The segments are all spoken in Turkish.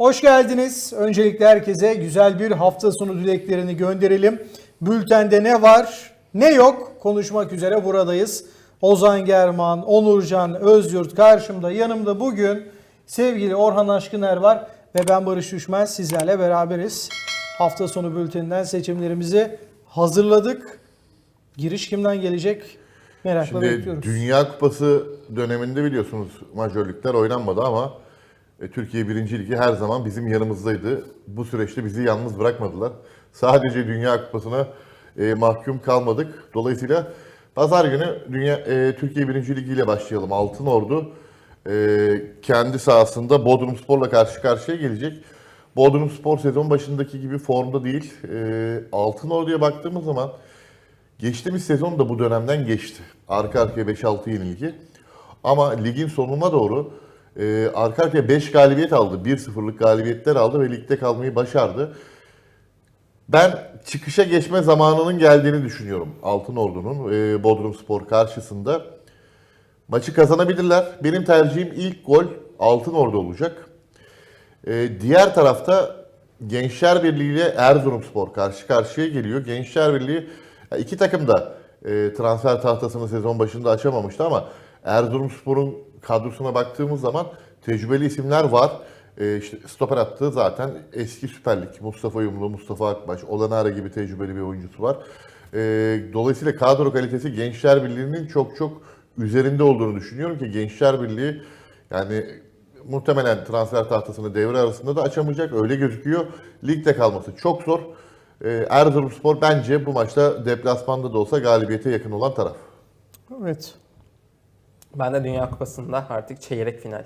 Hoş geldiniz. Öncelikle herkese güzel bir hafta sonu dileklerini gönderelim. Bültende ne var ne yok konuşmak üzere buradayız. Ozan German, Onurcan Özyurt karşımda yanımda bugün sevgili Orhan Aşkıner var ve ben Barış Düşmez sizlerle beraberiz. Hafta sonu bülteninden seçimlerimizi hazırladık. Giriş kimden gelecek? Merakla Şimdi bekliyoruz. Dünya Kupası döneminde biliyorsunuz majörlükler oynanmadı ama Türkiye birinci ligi her zaman bizim yanımızdaydı. Bu süreçte bizi yalnız bırakmadılar. Sadece Dünya Kupası'na e, mahkum kalmadık. Dolayısıyla pazar günü Dünya e, Türkiye birinci ligi ile başlayalım. Altın Ordu e, kendi sahasında Bodrum Spor'la karşı karşıya gelecek. Bodrum Spor sezon başındaki gibi formda değil. E, Altın Ordu'ya baktığımız zaman Geçtiğimiz sezon da bu dönemden geçti. Arka arkaya 5-6 yenilgi. Ama ligin sonuna doğru e, arka arkaya 5 galibiyet aldı. 1-0'lık galibiyetler aldı ve ligde kalmayı başardı. Ben çıkışa geçme zamanının geldiğini düşünüyorum Altın Ordu'nun e, Bodrum Spor karşısında. Maçı kazanabilirler. Benim tercihim ilk gol Altın Ordu olacak. E, diğer tarafta Gençler Birliği ile Erzurumspor karşı karşıya geliyor. Gençler Birliği iki takım da e, transfer tahtasını sezon başında açamamıştı ama Erzurumspor'un kadrosuna baktığımız zaman tecrübeli isimler var. E, işte stoper attığı zaten eski Süper Lig. Mustafa Yumlu, Mustafa Akbaş, Olanara gibi tecrübeli bir oyuncusu var. E, dolayısıyla kadro kalitesi Gençler Birliği'nin çok çok üzerinde olduğunu düşünüyorum ki Gençler Birliği yani muhtemelen transfer tahtasını devre arasında da açamayacak. Öyle gözüküyor. Ligde kalması çok zor. Ee, Erzurumspor bence bu maçta deplasmanda da olsa galibiyete yakın olan taraf. Evet. Ben de Dünya Kupası'nda artık çeyrek final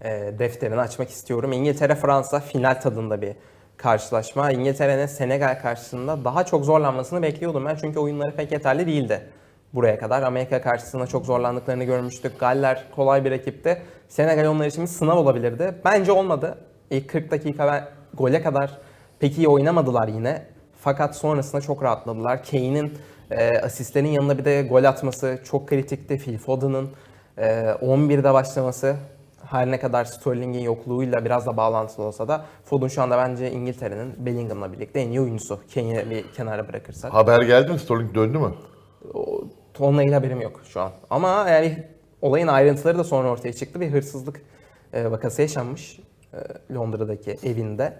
e, defterini açmak istiyorum. İngiltere-Fransa final tadında bir karşılaşma. İngiltere'nin Senegal karşısında daha çok zorlanmasını bekliyordum ben. Çünkü oyunları pek yeterli değildi buraya kadar. Amerika karşısında çok zorlandıklarını görmüştük. Galler kolay bir rakipti. Senegal onlar için bir sınav olabilirdi. Bence olmadı. İlk 40 dakika ve gole kadar pek iyi oynamadılar yine. Fakat sonrasında çok rahatladılar. Kane'in e, asistlerin yanında bir de gol atması çok kritikti. Phil Foden'ın 11'de başlaması her ne kadar Sterling'in yokluğuyla biraz da bağlantılı olsa da Foden şu anda bence İngiltere'nin Bellingham'la birlikte en iyi oyuncusu. Kane'i bir kenara bırakırsak. Haber geldi mi? Sterling döndü mü? O, onunla ilgili haberim yok şu an. Ama yani olayın ayrıntıları da sonra ortaya çıktı. Bir hırsızlık e, vakası yaşanmış e, Londra'daki evinde.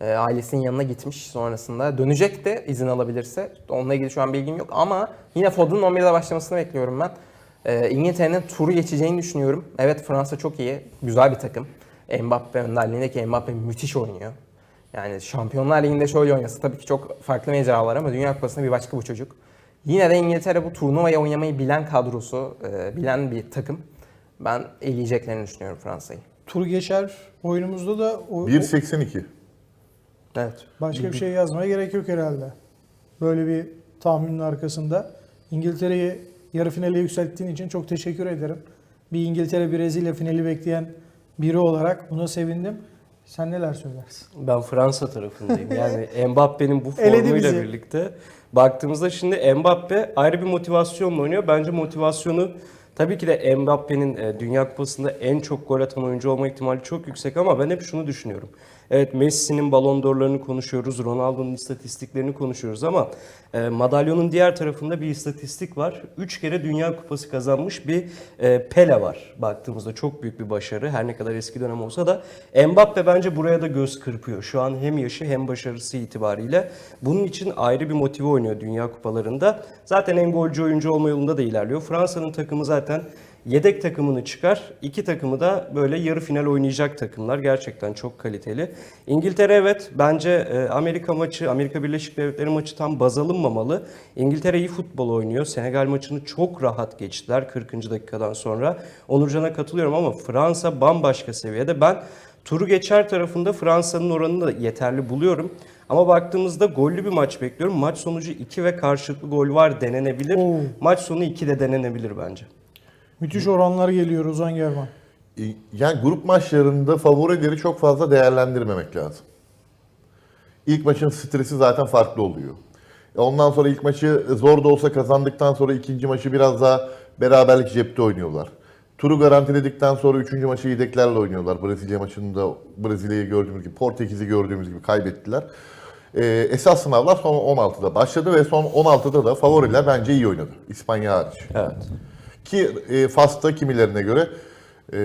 E, ailesinin yanına gitmiş sonrasında. Dönecekti izin alabilirse. Onunla ilgili şu an bilgim yok ama yine Foden'ın 11'de başlamasını bekliyorum ben. E, İngiltere'nin turu geçeceğini düşünüyorum. Evet Fransa çok iyi. Güzel bir takım. Mbappe önderliğindeki Mbappe müthiş oynuyor. Yani Şampiyonlar Ligi'nde şöyle oynasa tabii ki çok farklı mecralar ama Dünya Kupası'nda bir başka bu çocuk. Yine de İngiltere bu turnuvayı oynamayı bilen kadrosu, e, bilen bir takım. Ben eleyeceklerini düşünüyorum Fransa'yı. Tur geçer oyunumuzda da o, 1.82. Evet. Başka bir şey yazmaya gerek yok herhalde. Böyle bir tahminin arkasında. İngiltere'yi yarı finale yükselttiğin için çok teşekkür ederim. Bir İngiltere Brezilya finali bekleyen biri olarak buna sevindim. Sen neler söylersin? Ben Fransa tarafındayım. Yani Mbappe'nin bu formuyla birlikte baktığımızda şimdi Mbappe ayrı bir motivasyonla oynuyor. Bence motivasyonu tabii ki de Mbappe'nin e, Dünya Kupası'nda en çok gol atan oyuncu olma ihtimali çok yüksek ama ben hep şunu düşünüyorum. Evet Messi'nin balon d'Or'larını konuşuyoruz, Ronaldo'nun istatistiklerini konuşuyoruz ama e, madalyonun diğer tarafında bir istatistik var. 3 kere Dünya Kupası kazanmış bir e, Pele var baktığımızda çok büyük bir başarı. Her ne kadar eski dönem olsa da Mbappe bence buraya da göz kırpıyor. Şu an hem yaşı hem başarısı itibariyle. Bunun için ayrı bir motive oynuyor Dünya Kupalarında. Zaten en golcü oyuncu olma yolunda da ilerliyor. Fransa'nın takımı zaten Yedek takımını çıkar. iki takımı da böyle yarı final oynayacak takımlar. Gerçekten çok kaliteli. İngiltere evet bence e, Amerika maçı, Amerika Birleşik Devletleri maçı tam baz alınmamalı. İngiltere iyi futbol oynuyor. Senegal maçını çok rahat geçtiler 40. dakikadan sonra. Onurcan'a katılıyorum ama Fransa bambaşka seviyede. Ben turu geçer tarafında Fransa'nın oranını da yeterli buluyorum. Ama baktığımızda gollü bir maç bekliyorum. Maç sonucu 2 ve karşılıklı gol var denenebilir. Oo. Maç sonu 2 de denenebilir bence. Müthiş oranlar geliyor Ozan German. Yani grup maçlarında favorileri çok fazla değerlendirmemek lazım. İlk maçın stresi zaten farklı oluyor. E, Ondan sonra ilk maçı zor da olsa kazandıktan sonra ikinci maçı biraz daha beraberlik cepte oynuyorlar. Turu garantiledikten sonra 3. maçı yedeklerle oynuyorlar. Brezilya maçında Brezilya'yı gördüğümüz gibi, Portekiz'i gördüğümüz gibi kaybettiler. Ee, esas sınavlar son 16'da başladı ve son 16'da da favoriler bence iyi oynadı. İspanya hariç. Evet. Ki e, Fas'ta kimilerine göre e,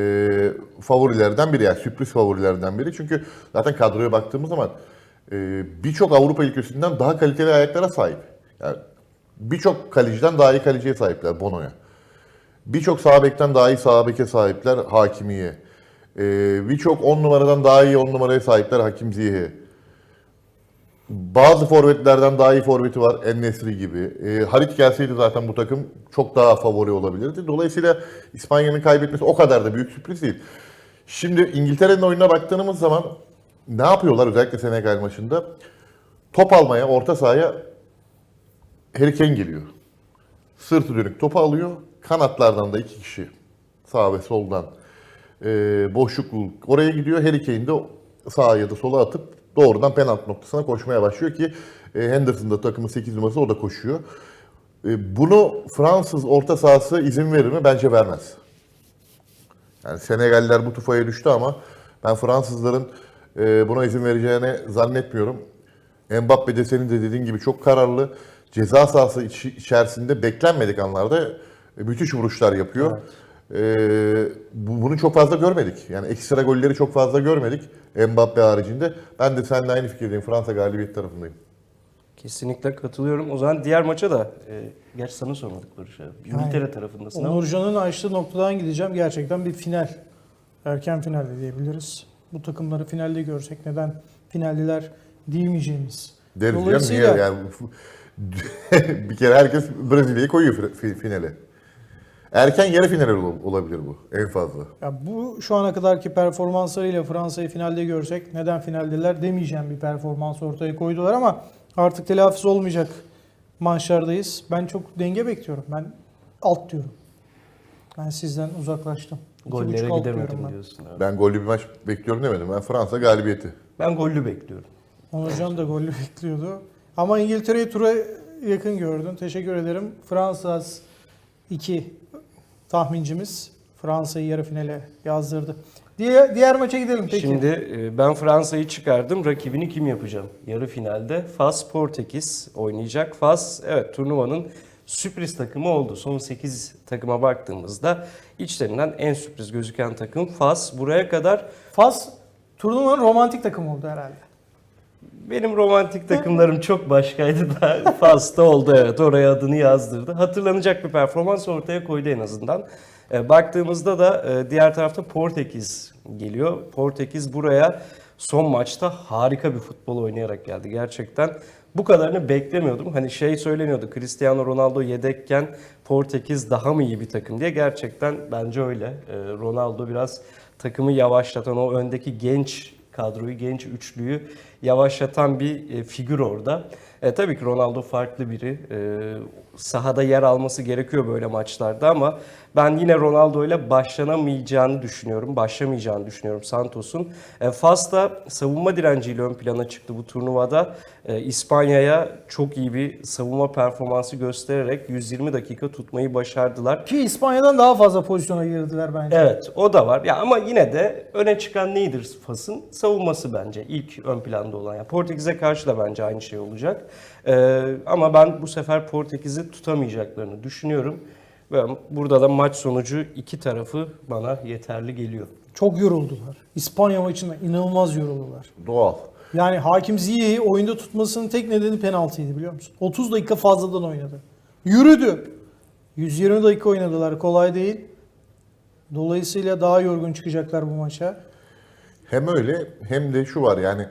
favorilerden biri yani sürpriz favorilerden biri. Çünkü zaten kadroya baktığımız zaman e, birçok Avrupa ülkesinden daha kaliteli ayaklara sahip. Yani birçok kaleciden daha iyi kaleciye sahipler Bono'ya. Birçok sağ bekten daha iyi sağ beke sahipler Hakimi'ye. E, birçok 10 numaradan daha iyi 10 numaraya sahipler Hakim Ziyeh'e. Bazı forvetlerden daha iyi forveti var En-Nesyri gibi. E, Harit gelseydi zaten bu takım çok daha favori olabilirdi. Dolayısıyla İspanya'nın kaybetmesi o kadar da büyük sürpriz değil. Şimdi İngiltere'nin oyununa baktığımız zaman ne yapıyorlar özellikle Senegal maçında? Top almaya, orta sahaya Harry Kane geliyor. Sırtı dönük topu alıyor. Kanatlardan da iki kişi sağ ve soldan e, boşluk oraya gidiyor. Harry Kane de sağa ya da sola atıp doğrudan penaltı noktasına koşmaya başlıyor ki e, Henderson da takımın 8 numarası o da koşuyor. E, bunu Fransız orta sahası izin verir mi? Bence vermez. Yani Senegaller bu tufaya düştü ama ben Fransızların e, buna izin vereceğini zannetmiyorum. Mbappe de senin de dediğin gibi çok kararlı. Ceza sahası içerisinde beklenmedik anlarda müthiş vuruşlar yapıyor. E, bu- bunu çok fazla görmedik. Yani ekstra golleri çok fazla görmedik Mbappe haricinde. Ben de seninle aynı fikirdeyim. Fransa galibiyet tarafındayım. Kesinlikle katılıyorum. O zaman diğer maça da, e, gerçi sana sormadık Barış abi. İngiltere tarafındasın ama. Onurcan'ın açtığı noktadan gideceğim. Gerçekten bir final. Erken final de diyebiliriz. Bu takımları finalde görsek neden finalliler diyemeyeceğimiz. Deriz canım niye Dolayısıyla yani bir kere herkes Brezilya'yı koyuyor fi- fi- finale. Erken yarı final ol- olabilir bu en fazla. ya bu şu ana kadarki performanslarıyla Fransa'yı finalde görsek neden finaldeler demeyeceğim bir performans ortaya koydular ama artık telafisi olmayacak maçlardayız. Ben çok denge bekliyorum. Ben alt diyorum. Ben sizden uzaklaştım. İki Gollere gidemedim ben. diyorsun. abi. Ben gollü bir maç bekliyorum demedim. Ben Fransa galibiyeti. Ben gollü bekliyorum. Onurcan da gollü bekliyordu. Ama İngiltere'yi tura yakın gördün. Teşekkür ederim. Fransa 2 tahmincimiz Fransa'yı yarı finale yazdırdı. Diğer, diğer maça gidelim peki. Şimdi e, ben Fransa'yı çıkardım. Rakibini kim yapacağım? Yarı finalde Fas Portekiz oynayacak. Fas evet turnuvanın sürpriz takımı oldu. Son 8 takıma baktığımızda içlerinden en sürpriz gözüken takım Fas. Buraya kadar Fas turnuvanın romantik takımı oldu herhalde. Benim romantik takımlarım çok başkaydı da Fas'ta oldu evet. Oraya adını yazdırdı. Hatırlanacak bir performans ortaya koydu en azından. E, baktığımızda da e, diğer tarafta Portekiz geliyor. Portekiz buraya son maçta harika bir futbol oynayarak geldi. Gerçekten bu kadarını beklemiyordum. Hani şey söyleniyordu Cristiano Ronaldo yedekken Portekiz daha mı iyi bir takım diye. Gerçekten bence öyle. E, Ronaldo biraz takımı yavaşlatan o öndeki genç kadroyu, genç üçlüyü yavaşlatan bir e, figür orada. E, tabii ki Ronaldo farklı biri. E, sahada yer alması gerekiyor böyle maçlarda ama ben yine Ronaldo ile başlanamayacağını düşünüyorum. Başlamayacağını düşünüyorum Santos'un. E, Fas da savunma direnciyle ön plana çıktı bu turnuvada. E, İspanya'ya çok iyi bir savunma performansı göstererek 120 dakika tutmayı başardılar. Ki İspanya'dan daha fazla pozisyona girdiler bence. Evet o da var. Ya ama yine de öne çıkan nedir Fas'ın? Savunması bence ilk ön planda olan. Yani Portekiz'e karşı da bence aynı şey olacak. Ee, ama ben bu sefer Portekiz'i tutamayacaklarını düşünüyorum. Ve burada da maç sonucu iki tarafı bana yeterli geliyor. Çok yoruldular. İspanya maçında inanılmaz yoruldular. Doğal. Yani Hakim Ziyech'i oyunda tutmasının tek nedeni penaltıydı biliyor musun? 30 dakika fazladan oynadı. Yürüdü. 120 dakika oynadılar. Kolay değil. Dolayısıyla daha yorgun çıkacaklar bu maça. Hem öyle hem de şu var yani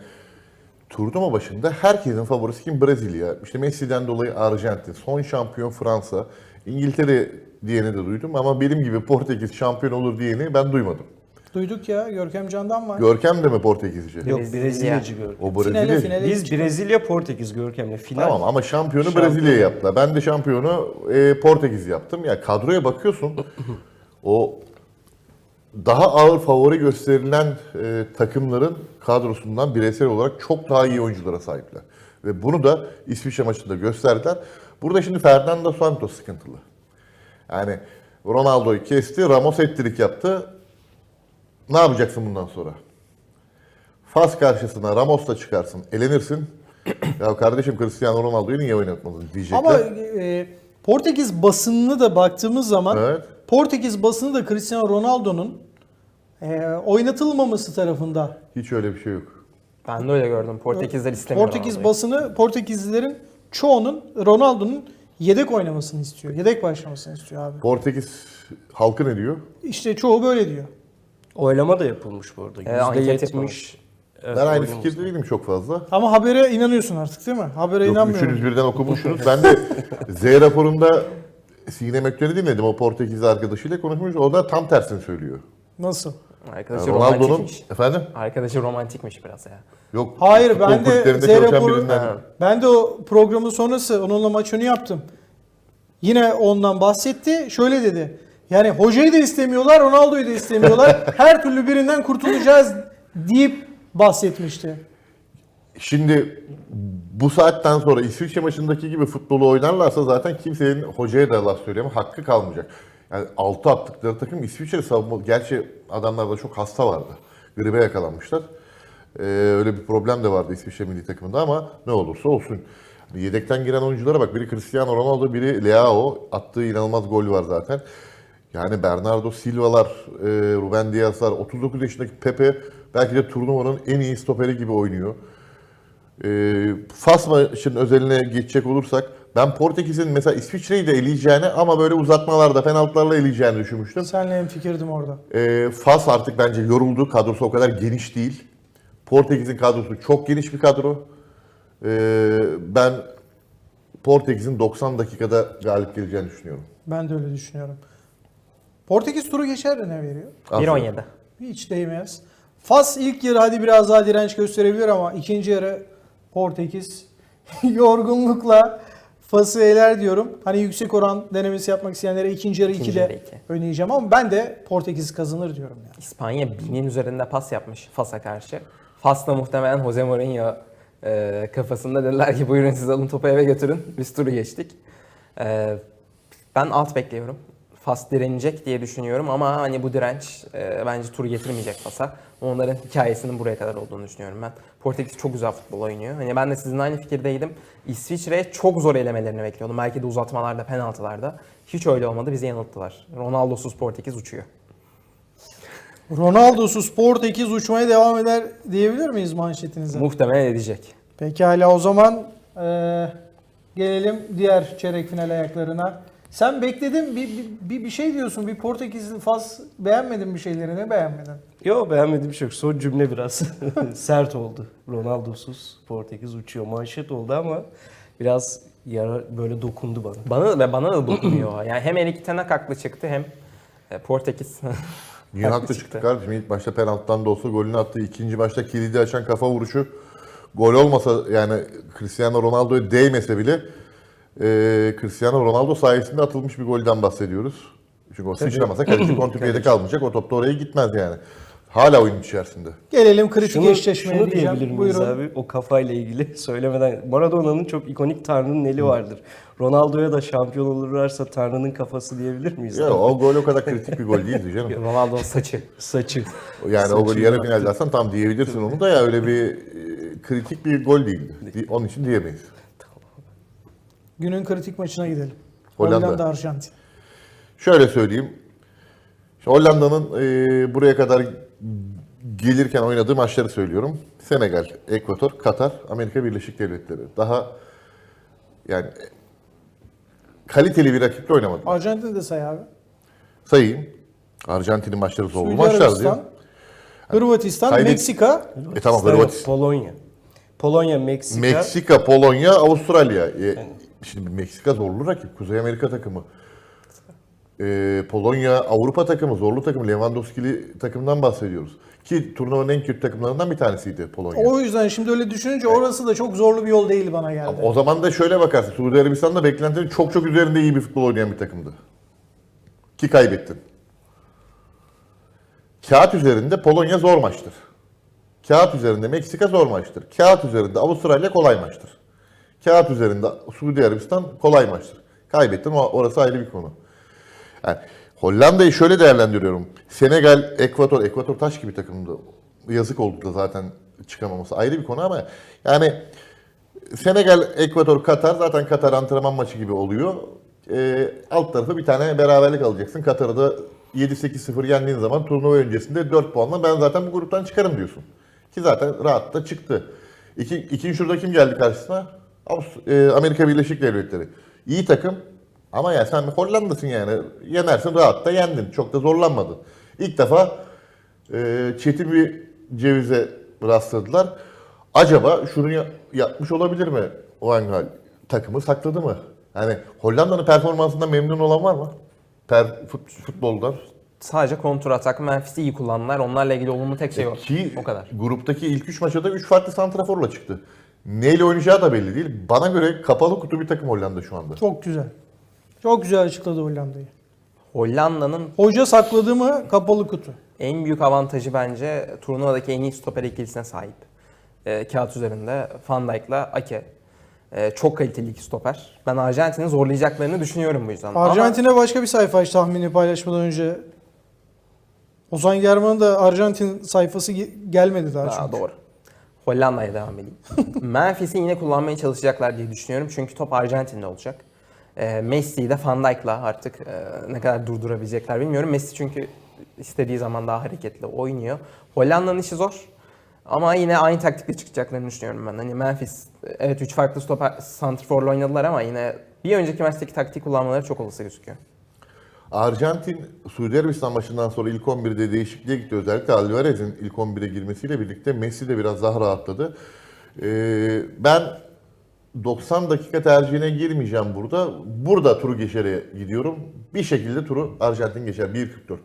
turnuva başında herkesin favorisi kim? Brezilya. İşte Messi'den dolayı Arjantin. Son şampiyon Fransa. İngiltere diyeni de duydum ama benim gibi Portekiz şampiyon olur diyeni ben duymadım. Duyduk ya Görkem Can'dan var. Görkem de mi Portekizci? Yok Brezilya. Brezilyacı Görkem. O Brezilya. Finale finale Biz. Brezilya Portekiz Görkem'le final. Tamam ama şampiyonu Şampiyon. Brezilya yaptılar. Ben de şampiyonu e, Portekiz yaptım. Ya kadroya bakıyorsun. o daha ağır favori gösterilen e, takımların kadrosundan bireysel olarak çok daha iyi oyunculara sahipler. Ve bunu da İsviçre maçında gösterdiler. Burada şimdi Fernando Santos sıkıntılı. Yani Ronaldo'yu kesti, Ramos ettirik yaptı. Ne yapacaksın bundan sonra? Fas karşısına Ramos'la çıkarsın, elenirsin. ya kardeşim Cristiano Ronaldo'yu niye oynatmadın diyecekler. Ama e, Portekiz basınını da baktığımız zaman Evet. Portekiz basını da Cristiano Ronaldo'nun e, oynatılmaması tarafında. Hiç öyle bir şey yok. Ben de öyle gördüm. Portekizler istemiyor Portekiz Ronaldo'yu. basını Portekizlilerin çoğunun Ronaldo'nun yedek oynamasını istiyor. Yedek başlamasını istiyor abi. Portekiz halkı ne diyor? İşte çoğu böyle diyor. Oylama da yapılmış bu arada. E, anket %70. Evet, ben aynı fikirde değilim çok fazla. Ama habere inanıyorsun artık değil mi? Habere Yok, inanmıyorum. üçünüz birden okumuşsunuz. Ben de Z raporunda Sinem Ökten'i dinledim. O Portekizli arkadaşıyla konuşmuş. O da tam tersini söylüyor. Nasıl? Arkadaşı Ronaldo'nun romantikmiş. efendim Arkadaşı romantikmiş biraz ya. yok. Hayır ben de Z raporu, ben de o programın sonrası onunla maç önü yaptım. Yine ondan bahsetti. Şöyle dedi. Yani hocayı da istemiyorlar, Ronaldo'yu da istemiyorlar. Her türlü birinden kurtulacağız deyip bahsetmişti. Şimdi bu saatten sonra İsviçre maçındaki gibi futbolu oynarlarsa zaten kimsenin hocaya da laf söyleme hakkı kalmayacak. Yani altı attıkları takım İsviçre savunma... Gerçi adamlarda çok hasta vardı. Gribe yakalanmışlar. Ee, öyle bir problem de vardı İsviçre milli takımında ama ne olursa olsun. Yedekten giren oyunculara bak. Biri Cristiano Ronaldo, biri Leao. Attığı inanılmaz gol var zaten. Yani Bernardo Silva'lar, e, Ruben Dias'lar, 39 yaşındaki Pepe belki de turnuvanın en iyi stoperi gibi oynuyor. E, Fas maçının özeline geçecek olursak ben Portekiz'in mesela İsviçre'yi de eleyeceğini ama böyle uzatmalarda penaltılarla eleyeceğini düşünmüştüm. Senle fikirdim orada. E, Fas artık bence yoruldu. Kadrosu o kadar geniş değil. Portekiz'in kadrosu çok geniş bir kadro. E, ben Portekiz'in 90 dakikada galip geleceğini düşünüyorum. Ben de öyle düşünüyorum. Portekiz turu geçer de ne veriyor? Aslında. 1.17. Hiç değmez. Fas ilk yarı hadi biraz daha direnç gösterebilir ama ikinci yarı Portekiz yorgunlukla Fas'ı eler diyorum. Hani yüksek oran denemesi yapmak isteyenlere ikinci yarı İkinci 2'de yarı iki. oynayacağım ama ben de Portekiz kazanır diyorum yani. İspanya binin üzerinde pas yapmış Fas'a karşı. Fas da muhtemelen Jose Mourinho e, kafasında dediler ki buyurun siz alın topu eve götürün. Biz turu geçtik. E, ben alt bekliyorum. Fas direnecek diye düşünüyorum ama hani bu direnç e, bence turu getirmeyecek Fas'a. Onların hikayesinin buraya kadar olduğunu düşünüyorum ben. Portekiz çok güzel futbol oynuyor. Hani ben de sizin aynı fikirdeydim. İsviçre'ye çok zor elemelerini bekliyordum. Belki de uzatmalarda, penaltılarda. Hiç öyle olmadı. Bizi yanılttılar. Ronaldo'suz Portekiz uçuyor. Ronaldo'suz Portekiz uçmaya devam eder diyebilir miyiz manşetinize? Muhtemelen edecek. Pekala o zaman eee, gelelim diğer çeyrek final ayaklarına. Sen bekledin bir, bir, bir, şey diyorsun. Bir Portekizli Fas beğenmedin bir şeyleri ne beğenmedin? Yo beğenmediğim bir şey yok. Son cümle biraz sert oldu. Ronaldo'suz Portekiz uçuyor. Manşet oldu ama biraz yara böyle dokundu bana. Bana ve bana da dokunuyor. Yani hem Erik Ten Hag haklı çıktı hem e, Portekiz. Niye haklı çıktı kardeşim? İlk başta penaltıdan da olsa golünü attı. İkinci maçta kilidi açan kafa vuruşu gol olmasa yani Cristiano Ronaldo'ya değmese bile e, Cristiano Ronaldo sayesinde atılmış bir golden bahsediyoruz. Çünkü o sıçramasa kaleci kontrpiyede kalmayacak. O top da oraya gitmez yani. Hala oyun içerisinde. Gelelim kritik Şunu, eşleşmeye şunu diyebilir miyiz Buyurun. abi o kafayla ilgili söylemeden. Maradona'nın çok ikonik Tanrı'nın eli vardır. Ronaldo'ya da şampiyon olurlarsa Tanrı'nın kafası diyebilir miyiz? Ya, abi? o gol o kadar kritik bir gol değildi canım. Ronaldo'nun saçı. Saçı. Yani o golü Saçı yarı finalde atsan tam diyebilirsin onu da ya öyle bir e, kritik bir gol değildi. Di- Onun için diyemeyiz. Günün kritik maçına gidelim. Hollanda. Hollanda Arjantin. Şöyle söyleyeyim. Hollanda'nın e, buraya kadar gelirken oynadığı maçları söylüyorum. Senegal, Ekvator, Katar, Amerika Birleşik Devletleri. Daha yani kaliteli bir rakiple oynamadı. Arjantin de say abi. Sayayım. Arjantin'in maçları zorlu maçlardı. Arabistan, Hırvatistan, Kaydet- Meksika. E tamam Hırvatistan. Polonya. Polonya, Meksika. Meksika, Polonya, Avustralya. E, şimdi Meksika zorlu rakip. Kuzey Amerika takımı. E, Polonya, Avrupa takımı, zorlu takım. Lewandowski'li takımdan bahsediyoruz. Ki turnuvanın en kötü takımlarından bir tanesiydi Polonya. O yüzden şimdi öyle düşününce orası da çok zorlu bir yol değil bana geldi. O zaman da şöyle bakarsın. Suudi Arabistan'da beklentilerin çok çok üzerinde iyi bir futbol oynayan bir takımdı. Ki kaybettin. Kağıt üzerinde Polonya zor maçtır. Kağıt üzerinde Meksika zor maçtır. Kağıt üzerinde Avustralya kolay maçtır. Kağıt üzerinde Suudi Arabistan kolay maçtır. Kaybettin o orası ayrı bir konu. Yani Hollanda'yı şöyle değerlendiriyorum. Senegal, Ekvator, Ekvator taş gibi takımdı. Yazık oldu da zaten çıkamaması ayrı bir konu ama yani Senegal, Ekvator, Katar zaten Katar antrenman maçı gibi oluyor. Ee, alt tarafı bir tane beraberlik alacaksın. Katar'ı da 7-8-0 yendiğin zaman turnuva öncesinde 4 puanla ben zaten bu gruptan çıkarım diyorsun. Ki zaten rahat da çıktı. İki, ikinci şurada kim geldi karşısına? E, Amerika Birleşik Devletleri. İyi takım ama ya sen Hollanda'sın yani. Yenersin rahat da yendin. Çok da zorlanmadın. İlk defa e, çetin bir cevize rastladılar. Acaba şunu ya- yapmış olabilir mi Oengal? Takımı sakladı mı? Yani Hollanda'nın performansından memnun olan var mı? Per, fut, futboldan. Sadece kontra atak Memphis'i iyi kullandılar. Onlarla ilgili olumlu tek şey o. Ki O kadar. gruptaki ilk 3 maçta da 3 farklı santraforla çıktı. Neyle oynayacağı da belli değil. Bana göre kapalı kutu bir takım Hollanda şu anda. Çok güzel. Çok güzel açıkladı Hollanda'yı. Hollanda'nın Hoca sakladı mı kapalı kutu. en büyük avantajı bence turnuvadaki en iyi stoper ikilisine sahip. Ee, kağıt üzerinde Van Dijk'la Ake. Ee, çok kaliteli iki stoper. Ben Arjantin'i zorlayacaklarını düşünüyorum bu yüzden. Ama- Arjantin'e başka bir sayfa aç tahmini paylaşmadan önce. Ozan German'ın da Arjantin sayfası ge- gelmedi daha Aa, çünkü. doğru. Hollanda'ya devam edeyim. Memphis'i yine kullanmaya çalışacaklar diye düşünüyorum. Çünkü top Arjantin'de olacak. Ee, Messi'yi de Van Dijk'la artık e, ne kadar durdurabilecekler bilmiyorum. Messi çünkü istediği zaman daha hareketli oynuyor. Hollanda'nın işi zor. Ama yine aynı taktikle çıkacaklarını düşünüyorum ben. Hani Memphis evet 3 farklı stoper santrforla oynadılar ama yine bir önceki maçtaki taktik kullanmaları çok olası gözüküyor. Arjantin, Suudi Arabistan maçından sonra ilk 11'de değişikliğe gitti. Özellikle Alvarez'in ilk 11'e girmesiyle birlikte Messi de biraz daha rahatladı. Ee, ben 90 dakika tercihine girmeyeceğim burada. Burada turu geçere gidiyorum. Bir şekilde turu Arjantin geçer. 1.44.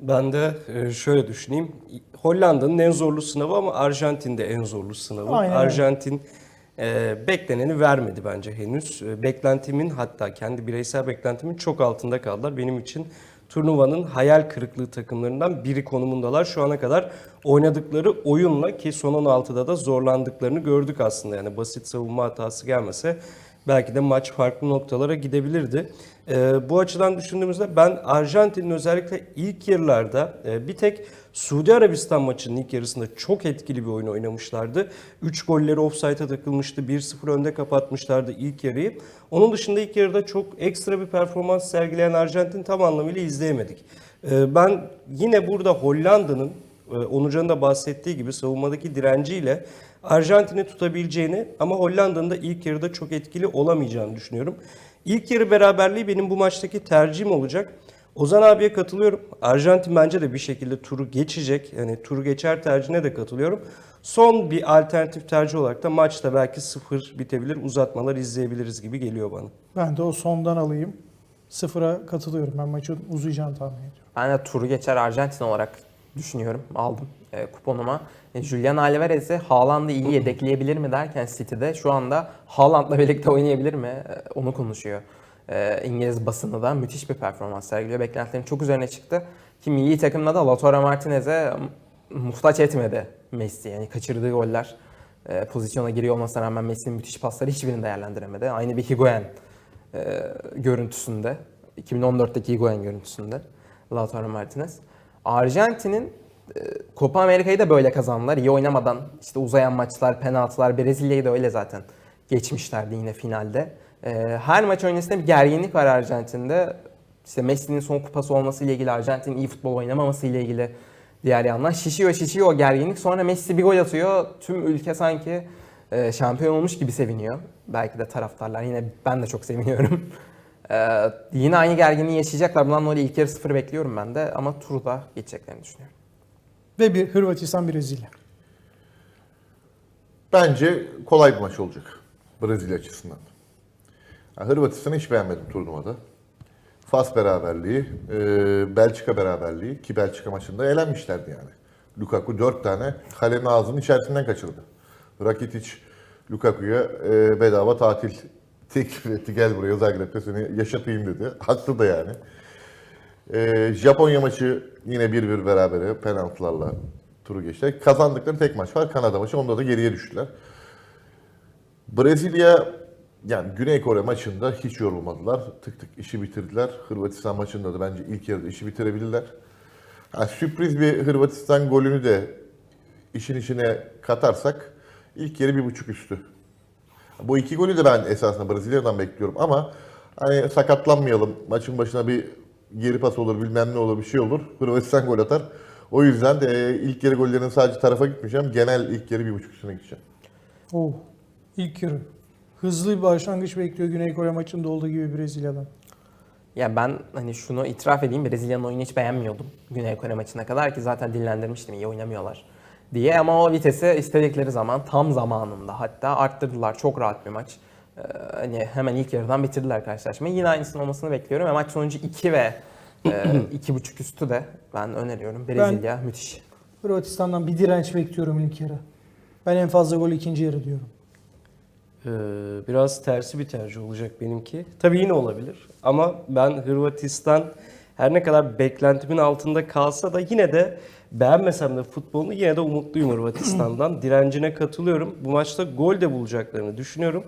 Ben de e, şöyle düşüneyim. Hollanda'nın en zorlu sınavı ama Arjantin de en zorlu sınavı. Aynen. Arjantin e, bekleneni vermedi bence henüz. E, beklentimin hatta kendi bireysel beklentimin çok altında kaldılar. Benim için turnuvanın hayal kırıklığı takımlarından biri konumundalar. Şu ana kadar oynadıkları oyunla ki son 16'da da zorlandıklarını gördük aslında. Yani basit savunma hatası gelmese belki de maç farklı noktalara gidebilirdi. Ee, bu açıdan düşündüğümüzde ben Arjantin'in özellikle ilk yarılarda e, bir tek Suudi Arabistan maçının ilk yarısında çok etkili bir oyun oynamışlardı. 3 golleri offside'a takılmıştı. 1-0 önde kapatmışlardı ilk yarıyı. Onun dışında ilk yarıda çok ekstra bir performans sergileyen Arjantin tam anlamıyla izleyemedik. Ee, ben yine burada Hollanda'nın e, Onurcan'ın da bahsettiği gibi savunmadaki direnciyle Arjantin'i tutabileceğini ama Hollanda'nın da ilk yarıda çok etkili olamayacağını düşünüyorum. İlk yarı beraberliği benim bu maçtaki tercihim olacak. Ozan abiye katılıyorum. Arjantin bence de bir şekilde turu geçecek. Yani turu geçer tercihine de katılıyorum. Son bir alternatif tercih olarak da maçta belki sıfır bitebilir, uzatmalar izleyebiliriz gibi geliyor bana. Ben de o sondan alayım. Sıfıra katılıyorum. Ben maçın uzayacağını tahmin ediyorum. Ben de turu geçer Arjantin olarak düşünüyorum. Aldım e, kuponuma. E, Julian Alvarez'i Haaland'ı iyi yedekleyebilir mi derken City'de şu anda Haaland'la birlikte oynayabilir mi? E, onu konuşuyor. E, İngiliz basını da müthiş bir performans sergiliyor. Beklentilerin çok üzerine çıktı. Ki milli takımda da Lautaro Martinez'e muhtaç etmedi Messi. Yani kaçırdığı goller e, pozisyona giriyor olmasına rağmen Messi'nin müthiş pasları hiçbirini değerlendiremedi. Aynı bir Higuain e, görüntüsünde. 2014'teki Higuain görüntüsünde. Lautaro Martinez. Arjantin'in e, Copa Amerika'yı da böyle kazandılar. İyi oynamadan işte uzayan maçlar, penaltılar. Brezilya'yı da öyle zaten geçmişlerdi yine finalde. E, her maç öncesinde bir gerginlik var Arjantin'de. İşte Messi'nin son kupası olması ile ilgili, Arjantin'in iyi futbol oynamaması ile ilgili diğer yandan şişiyor şişiyor o gerginlik. Sonra Messi bir gol atıyor. Tüm ülke sanki e, şampiyon olmuş gibi seviniyor. Belki de taraftarlar. Yine ben de çok seviniyorum. Ee, yine aynı gerginliği yaşayacaklar. Bundan dolayı ilk yarı sıfır bekliyorum ben de ama turu da geçeceklerini düşünüyorum. Ve bir Hırvatistan Brezilya. Bence kolay bir maç olacak Brezilya açısından. Ya Hırvatistan'ı hiç beğenmedim turnuvada. Fas beraberliği, e, Belçika beraberliği ki Belçika maçında elenmişlerdi yani. Lukaku 4 tane kalenin ağzının içerisinden kaçırdı. Rakitic Lukaku'ya e, bedava tatil teklif etti. Gel buraya Zagreb'de seni yaşatayım dedi. Haklı da yani. E, Japonya maçı yine 1-1 berabere penaltılarla turu geçti. Kazandıkları tek maç var Kanada maçı. Onda da geriye düştüler. Brezilya Yani Güney Kore maçında hiç yorulmadılar. Tık tık işi bitirdiler. Hırvatistan maçında da bence ilk yarıda işi bitirebilirler. Ha, sürpriz bir Hırvatistan golünü de işin içine katarsak ilk yarı bir buçuk üstü. Bu iki golü de ben esasında Brezilya'dan bekliyorum ama hani sakatlanmayalım. Maçın başına bir geri pas olur bilmem ne olur bir şey olur. Hırvatistan gol atar. O yüzden de ilk yarı gollerinin sadece tarafa gitmeyeceğim. Genel ilk yarı bir buçuk üstüne gideceğim. Oh, ilk yarı. Hızlı bir başlangıç bekliyor Güney Kore maçında olduğu gibi Brezilya'dan. Ya ben hani şunu itiraf edeyim Brezilya'nın oyunu hiç beğenmiyordum Güney Kore maçına kadar ki zaten dinlendirmiştim iyi oynamıyorlar diye ama o vitesi istedikleri zaman tam zamanında hatta arttırdılar çok rahat bir maç. Ee, hani hemen ilk yarıdan bitirdiler karşılaşmayı. Yine aynısının olmasını bekliyorum ve maç sonucu 2 ve e, 2.5 üstü de ben öneriyorum. Brezilya müthiş. Hırvatistan'dan bir direnç bekliyorum ilk yarı. Ben en fazla gol ikinci yarı diyorum. Ee, biraz tersi bir tercih olacak benimki. Tabii yine olabilir. Ama ben Hırvatistan her ne kadar beklentimin altında kalsa da yine de beğenmesem de futbolunu yine de umutluyum Hırvatistan'dan. Direncine katılıyorum. Bu maçta gol de bulacaklarını düşünüyorum.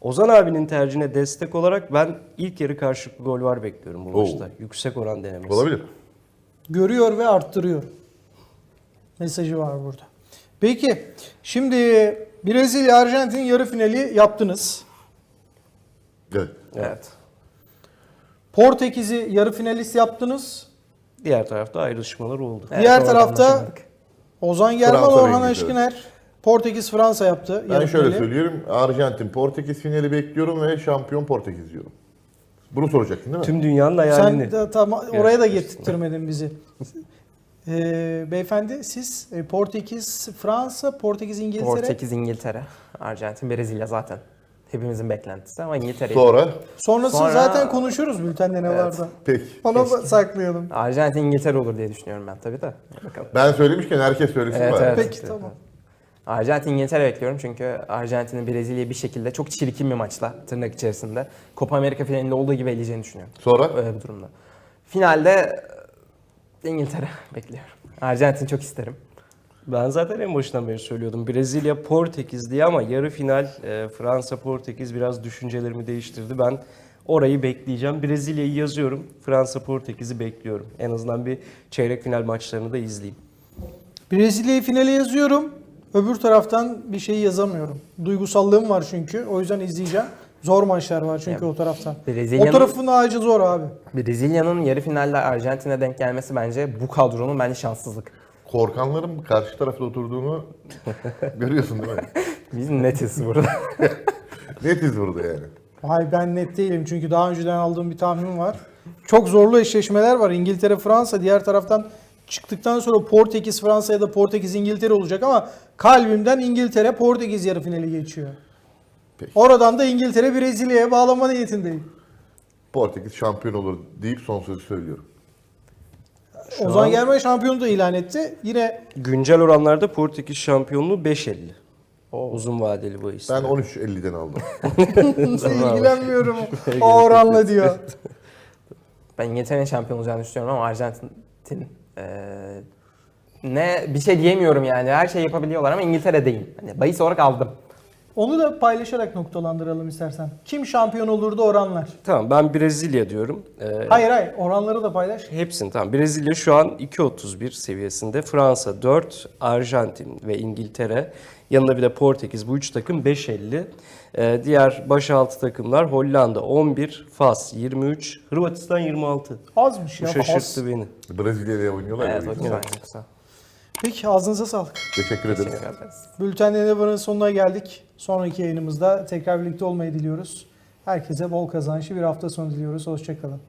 Ozan abinin tercihine destek olarak ben ilk yarı karşılıklı gol var bekliyorum bu Oo. maçta. Yüksek oran denemesi. Olabilir. Görüyor ve arttırıyor. Mesajı var burada. Peki, şimdi Brezilya Arjantin yarı finali yaptınız. Evet. Evet. Portekiz'i yarı finalist yaptınız. Diğer tarafta ayrışmalar oldu. Evet, Diğer tarafta. Ozan Fransa ve Orhan İngiltere. Aşkiner. Portekiz Fransa yaptı. Ben yarı şöyle finali. söylüyorum. Arjantin, Portekiz finali bekliyorum ve şampiyon Portekiz diyorum. Bunu soracaksın değil mi? Tüm dünyanın hayalini. Sen de tam oraya da getirtmedin bizi. Ee, beyefendi siz e, Portekiz Fransa, Portekiz İngiltere. Portekiz, İngiltere, Arjantin, Brezilya zaten hepimizin beklentisi ama İngiltere. Sonra Sonrasını Sonra- zaten konuşuruz bültende ne Evet. var da. peki. Onu saklayalım. Arjantin, İngiltere olur diye düşünüyorum ben tabii de. Bakalım. Ben söylemişken herkes söylesin Evet, bari. evet. Peki tamam. Arjantin İngiltere bekliyorum çünkü Arjantin'in Brezilya'yı bir şekilde çok çirkin bir maçla tırnak içerisinde Copa Amerika finalinde olduğu gibi eleyeceğini düşünüyorum. Sonra Öyle bir durumda. Finalde e, İngiltere bekliyorum. Arjantin çok isterim. Ben zaten en başından beri söylüyordum. Brezilya Portekiz diye ama yarı final e, Fransa Portekiz biraz düşüncelerimi değiştirdi. Ben orayı bekleyeceğim. Brezilya'yı yazıyorum. Fransa Portekiz'i bekliyorum. En azından bir çeyrek final maçlarını da izleyeyim. Brezilya'yı finale yazıyorum. Öbür taraftan bir şey yazamıyorum. Duygusallığım var çünkü. O yüzden izleyeceğim. Zor maçlar var çünkü o taraftan. Brezilya'nın- O tarafın ağacı zor abi. Brezilya'nın yarı finalde Arjantin'e denk gelmesi bence bu kadronun bence şanssızlık. Korkanların karşı tarafta oturduğunu görüyorsun değil mi? Biz netiz burada. Netiz burada yani. Vay ben net değilim çünkü daha önceden aldığım bir tahmin var. Çok zorlu eşleşmeler var. İngiltere Fransa diğer taraftan çıktıktan sonra Portekiz Fransa ya da Portekiz İngiltere olacak ama kalbimden İngiltere Portekiz yarı finali geçiyor. Peki. Oradan da İngiltere Brezilya'ya bağlama niyetindeyim. Portekiz şampiyon olur deyip son sözü söylüyorum. Şu Ozan an- Germen şampiyonu da ilan etti. Yine Güncel oranlarda Portekiz şampiyonluğu 5.50. Uzun vadeli bu isim. Ben 13.50'den aldım. ilgilenmiyorum o oranla diyor. Ben İngiltere'nin şampiyon olacağını düşünüyorum ama Arjantin eee, ne bir şey diyemiyorum yani. Her şey yapabiliyorlar ama İngiltere değil. Hani bahis olarak aldım. Onu da paylaşarak noktalandıralım istersen. Kim şampiyon olurdu oranlar? Tamam ben Brezilya diyorum. Ee, Hayır hayır oranları da paylaş. Hepsini tamam. Brezilya şu an 2.31 seviyesinde. Fransa 4, Arjantin ve İngiltere. Yanında bir de Portekiz. Bu üç takım 5.50. Ee, diğer baş altı takımlar Hollanda 11, Fas 23, Hırvatistan 26. Azmış Bu ya. şaşırttı az. beni. Brezilya'ya oynuyorlar ya. Evet, o güzel. Peki ağzınıza sağlık. Teşekkür ederim. Teşekkür ederiz. Bültenlerin de buranın sonuna geldik. Sonraki yayınımızda tekrar birlikte olmayı diliyoruz. Herkese bol kazançlı bir hafta sonu diliyoruz. Hoşçakalın.